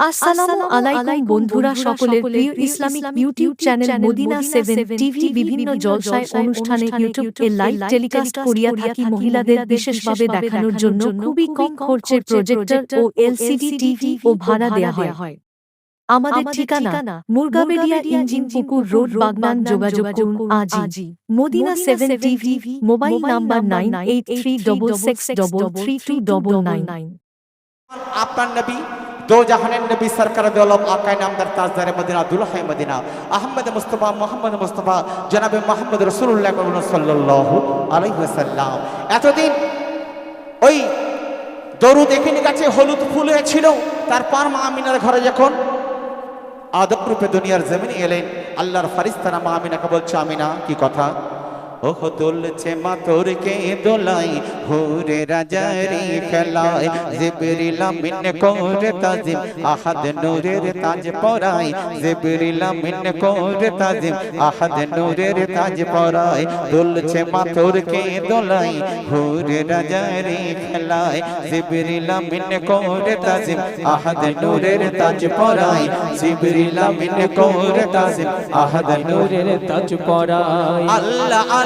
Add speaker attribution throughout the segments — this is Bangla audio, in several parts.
Speaker 1: আসসালামু আলাইকুম বন্ধুরা সকলের প্রিয় Islamic YouTube channel Madina seven TV বিভিন্ন জলসায় অনুষ্ঠানে ইউটিউব এ লাইভ টেলিকাস্ট করিয়া থাকি মহিলাদের বিশেষভাবে দেখানোর জন্য খুবই কম খরচে প্রজেক্টর ও এলসিডি টিভি ও ভাড়া দেয়া হয়। আমাদের ঠিকানা মুরগাবেডিয়া ইঞ্জিন পুকুর রোড বাগনান যোগাযোগ করুন আজই Madina seven TV mobile number nine eight three double six double three two double nine.
Speaker 2: আপনার নবী দো জাহানের নবী সরকার দৌলম আকাই নামদার তাজদারে মদিনা দুলহাই মদিনা। আহমদ মুস্তফা, মোহাম্মদ মুস্তফা, জনাবে মোহাম্মদ রসুল্লাহ সাল্লাল্লাহু আলাইহি ওয়াসাল্লাম। এতদিন ওই দরুদ এখানে কাছে হলুদ ফুল হয়েছিল তারপর মা আমিনার ঘরে যখন আদব রূপে দুনিয়ার জমিনে এলেন, আল্লাহর ফারিস্তানা মা আমিনাকে বলছে, আমিনা, কি কথা? ওহ দোলছে মা তোরকে দোলাই, হুরে রাজারি খেলায় জিবরিল মিন কোরে তাজিম, আহাদ নূরের তাজ পরাই, জিবরিল মিন কোরে তাজিম, আহাদ নূরের তাজ পরাই দোলছে মা তোরকে দোলাই, হুরে রাজারি খেলায় জিবরিল মিন কোরে তাজিম, আহাদ নূরের তাজ পরাই, জিবরিল মিন কোরে তাজিম, আহাদ নূরের
Speaker 3: তাজ পরাই।
Speaker 2: আল্লাহ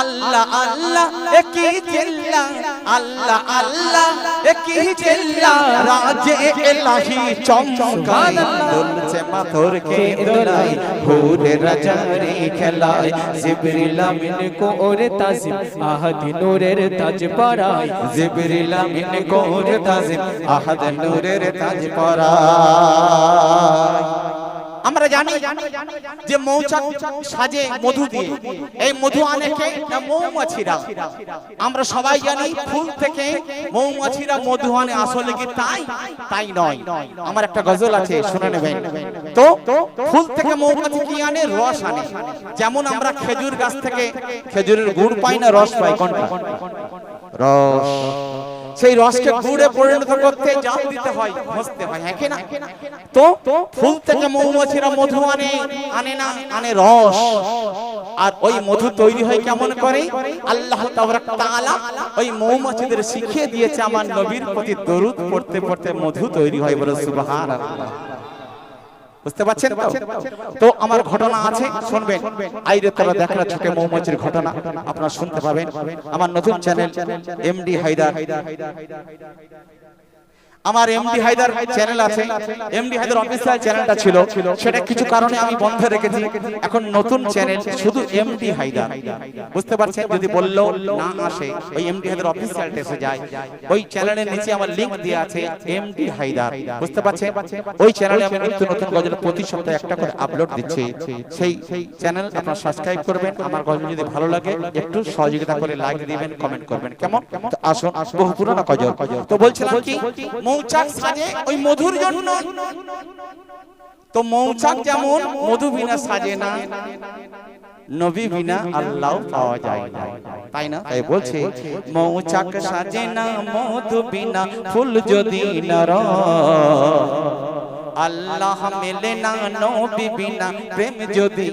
Speaker 2: আল্লাহ আল্লাহ, একই চিল্লা আল্লাহ আল্লাহ, একই চিল্লা রাজে এলাহি চমকাই। দুলছে মাথর কে দোলাই ভোরে রাজারে খেলায়
Speaker 3: জিবরিল আমিন কো তাজিম। আহাদি নূরের তাজ পরাই।
Speaker 2: জিবরিল আমিন কোর তাজিম। আহাদ নূরের তাজ পরায় আমরা জানি যে মৌচাক সাজে মধু দিয়ে। এই মধু আনে কে? না মৌমাছিরা। আমরা সবাই জানি ফুল থেকে মৌমাছিরা মধু আনে। আসলে কি তাই? তাই নয়। আমার একটা গজল আছে শুনে নেবেন। তো ফুল থেকে মৌমাছি কি আনে? রস আনে। যেমন আমরা খেজুর গাছ থেকে খেজুরের গুড় পাই না রস পাই কোনটা? রস। সেই রসকে গুড়ে পরিণত করতে জাল দিতে হয় ঘষতে হয় হ্যাঁ কি না? তো ফুল থেকে মৌমাছিরা মধু আনে আনে না। আনে রস। আর ওই মধু তৈরি হয় কেমন করে? আল্লাহ তাবারাক তাআলা ওই মৌমাছিদের শিখিয়ে দিয়েছে আমার নবীর প্রতি দরুদ পড়তে পড়তে মধু তৈরি হয় বলে সুবহানাল্লাহ। বুঝতে পারছেন তো? তো আমার ঘটনা আছে শুনবেন। আইরে তারা দেখা ছোট মৌমাছির ঘটনা আপনারা শুনতে পাবেন। আমার নতুন চ্যানেল এমডি হায়দার। আমার এমডি হায়দার চ্যানেল আছে। এমডি হায়দার অফিসিয়াল চ্যানেলটা ছিল। সেটা কিছু কারণে আমি বন্ধ রেখেছি। এখন নতুন চ্যানেল শুধু এমডি হায়দার। বুঝতে পারছেন? যদি বললেও না আসে ওই এমডি হায়দার অফিসিয়ালটা এসে যায়। ওই চ্যানেলের নিচে আমার লিংক দেওয়া আছে এমডি হায়দার। বুঝতে পারছেন? ওই চ্যানেলে আমি নিত্য নতুন গজল প্রতি সপ্তাহে একটা করে আপলোড দিচ্ছি। সেই চ্যানেল আপনারা সাবস্ক্রাইব করবেন। আমার গজল যদি ভালো লাগে একটু সহযোগিতা করে লাইক দিবেন কমেন্ট করবেন। কেমন? তো আসুন বহু পুরানো গজল। তো বলছিলাম কি মৌচাক সাজে ওই মধুর জন্য। তো মৌচাক যেমন মধু বিনা সাজে না, নবী বিনা আল্লাহ পাওয়া যায় না। তাই না? তাই বলছে, মৌচাক সাজে না, মধু বিনা ফুল যদি নর আল্লাহ মেলে না, নবী বিনা প্রেম যদি